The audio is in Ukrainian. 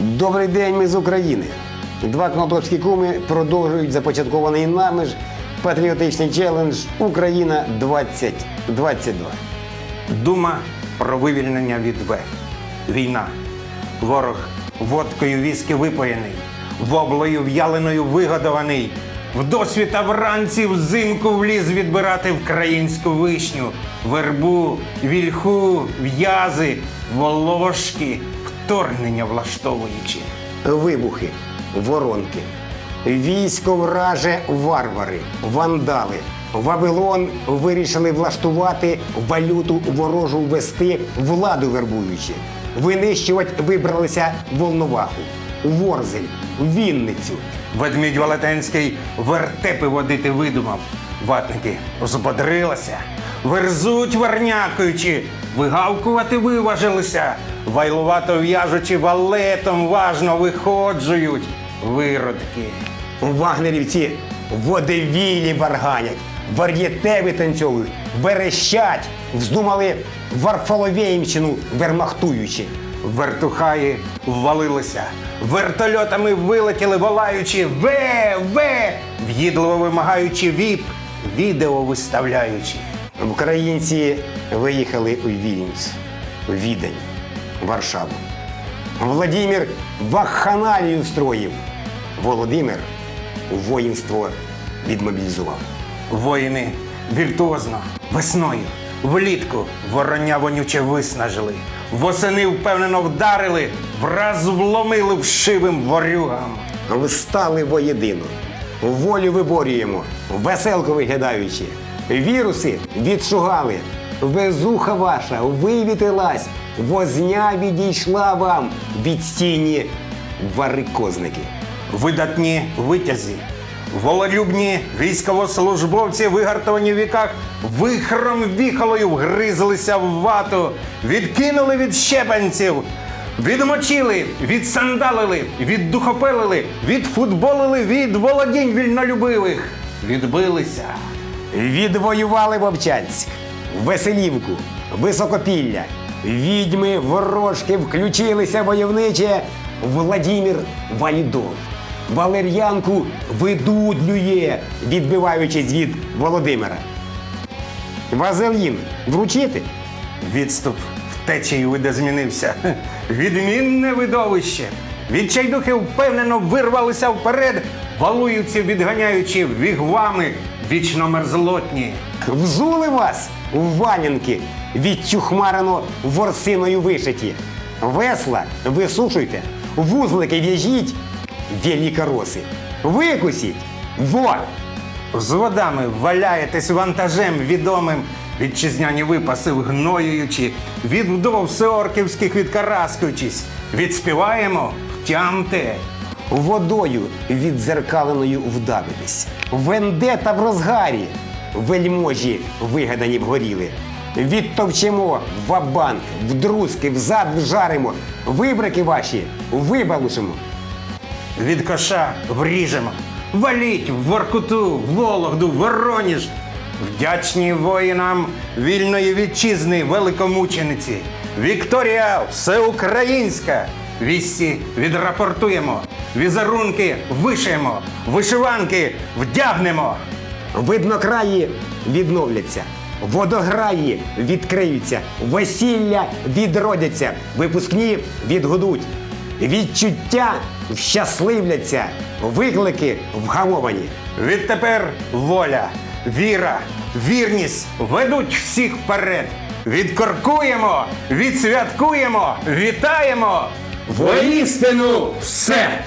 Добрий день, ми з України. Два кнопливські куми продовжують започаткований нами ж патріотичний челендж Україна 2022. Дума про вивільнення від В. Війна. Ворог водкою віскі випоєний, воблою в'яленою вигодований. В досвіта вранці взимку вліз відбирати українську вишню, вербу, вільху, в'язи, волошки, вторгнення влаштовуючи. Вибухи, воронки. Військо враже варвари, вандали. Вавилон вирішили влаштувати валюту ворожу ввести, владу вербуючи. Винищувати вибралися Волноваху, Ворзель, Вінницю. Ведмідь Велетенський вертепи водити видумав. Ватники збодрилися, верзуть вернякуючи, вигавкувати виважилися, вайлувато в'яжучи валетом важно виходжують виродки. Вагнерівці водевілі барганять, вар'єте витанцьовують, верещать, вздумали Варфоловєїмщину вермахтуючи. Вертухаї ввалилися, вертольотами вилетіли, волаючи ве, ве, в'їдливо вимагаючи віп, відео виставляючи. Українці виїхали у Вільнюс, Відень, Варшаву. Владимир вакханалію встроїв. Володимир воїнство відмобілізував. Воїни віртуозно, весною, влітку вороння вонюче виснажили, восени впевнено вдарили, враз вломили вшивим ворюгам. Встали воєдино, волю виборюємо, веселку виглядаючи. Віруси відшугали, везуха ваша вивітилась, возня відійшла вам. Від стіні варикозники. Видатні витязі, вололюбні військовослужбовці, вигартовані в віках, вихром віхолою вгризлися в вату, відкинули від щепанців, відмочили, відсандалили, віддухопелили, відфутболили від володінь вільнолюбивих, відбилися. Відвоювали Вовчанськ, Веселівку, Високопілля. Відьми ворожки включилися войовниче Владимир Валідол. Валер'янку видудлює, відбиваючись від Володимира. Вазелін вручити? Відступ втечею видозмінився. Відмінне видовище. Відчайдухи впевнено вирвалися вперед, валуються, відганяючи вігвами вічно мерзлотні. Взули вас у ванянки, відчухмарено ворсиною вишиті. Весла висушуйте, вузлики в'яжіть, великороси. Викусіть! Во! З водами валяєтесь вантажем відомим, вітчизняні випаси вгноюючи, від вдов всеорківських відкараскуючись. Відспіваємо, втямте. Водою віддзеркаленою вдавитись. Вендета в розгарі. Вельможі вигадані вгоріли. Відтовчемо вабанк, вдрузки, взад вжаримо. Вибрики ваші вибалушимо. Від коша вріжемо. Валіть в Воркуту, Вологду, Вороніж. Вдячні воїнам вільної вітчизни великомучениці. Вікторія всеукраїнська. Вісті відрапортуємо. Візерунки вишиємо. Вишиванки вдягнемо. Виднокраї відновляться, водограї відкриються, весілля відродяться, випускні відгудуть, відчуття вщасливляться, виклики вгамовані. Відтепер воля, віра, вірність ведуть всіх вперед. Відкоркуємо, відсвяткуємо, вітаємо! Воістину все!